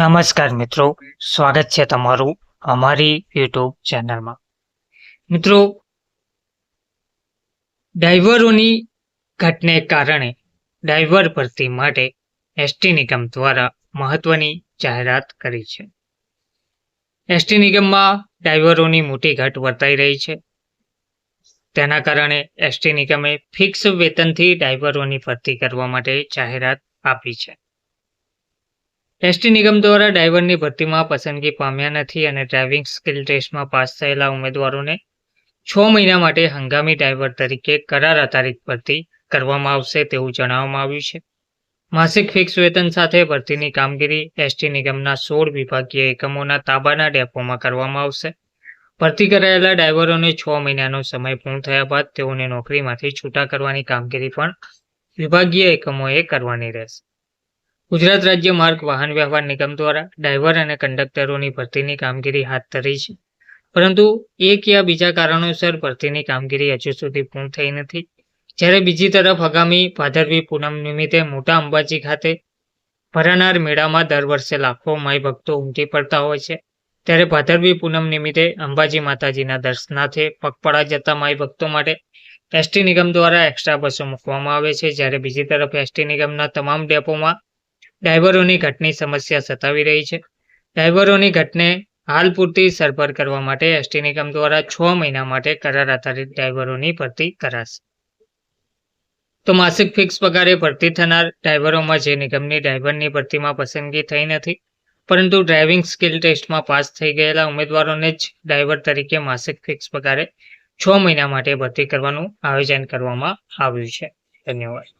નમસ્કાર મિત્રો, સ્વાગત છે તમારું અમારી યુટ્યુબ ચેનલમાં. મિત્રો ડાઈવરોની ઘટને કારણે ડાઈવર ભરતી માટે એસટી નિગમ દ્વારા મહત્વની જાહેરાત કરી છે. એસટી નિગમમાં ડાઈવરોની મોટી ઘટ વર્તાઈ રહી છે. તેના કારણે એસટી નિગમે ફિક્સ વેતનથી ડાઈવરોની ભરતી કરવા માટે જાહેરાત આપી છે. એસટી નિગમ દ્વારા ડ્રાઈવરની ભરતીમાં પસંદગી પામ્યા નથી અને ડ્રાઇવિંગ સ્કિલ ટેસ્ટમાં પાસ થયેલા ઉમેદવારોને છ મહિના માટે હંગામી ડ્રાઈવર તરીકે કરાર આધારિત ભરતી કરવામાં આવશે તેવું જણાવવામાં આવ્યું છે. માસિક ફિક્સ વેતન સાથે ભરતીની કામગીરી એસટી નિગમના સોળ વિભાગીય એકમોના તાબાના ડેપોમાં કરવામાં આવશે. ભરતી કરાયેલા ડ્રાઈવરોને છ મહિનાનો સમય પૂર્ણ થયા બાદ તેઓને નોકરીમાંથી છૂટા કરવાની કામગીરી પણ વિભાગીય એકમોએ કરવાની રહેશે. ગુજરાત રાજ્ય માર્ગ વાહન વ્યવહાર નિગમ દ્વારા ડ્રાઈવર અને કંડક્ટરોની ભરતીની કામગીરી હાથ ધરી છે. પરંતુ એક યા બીજા કારણોસર ભરતીની કામગીરી હજુ સુધી પૂર્ણ થઈ નથી. જ્યારે બીજી તરફ આગામી ભાદરવી પૂનમ નિમિત્તે મોટા અંબાજી ખાતે ભરાનાર મેળામાં દર વર્ષે લાખો માઈ ભક્તો ઉમટી પડતા હોય છે. ત્યારે ભાદરવી પૂનમ નિમિત્તે અંબાજી માતાજીના દર્શનાર્થે પગપાળા જતા માઈ ભક્તો માટે એસટી નિગમ દ્વારા એક્સ્ટ્રા બસો મૂકવામાં આવે છે. જ્યારે બીજી તરફ એસટી નિગમના તમામ ડેપોમાં ડ્રાઈવરોની ઘટની સમસ્યા સતાવી રહી છે. ડ્રાઈવરોની ઘટને હાલ પૂરતી સરભર કરવા માટે એસટી નિગમ દ્વારા છ મહિના માટે કરાર આધારિત ડ્રાઈવરોની ભરતી કરાશે. તો માસિક ફિક્સ પગારે ભરતી થનાર ડ્રાઈવરોમાં જે નિગમની ડ્રાઈવરની ભરતીમાં પસંદગી થઈ નથી, પરંતુ ડ્રાઇવિંગ સ્કિલ ટેસ્ટમાં પાસ થઈ ગયેલા ઉમેદવારોને જ ડ્રાઈવર તરીકે માસિક ફિક્સ પગારે છ મહિના માટે ભરતી કરવાનું આયોજન કરવામાં આવ્યું છે. ધન્યવાદ.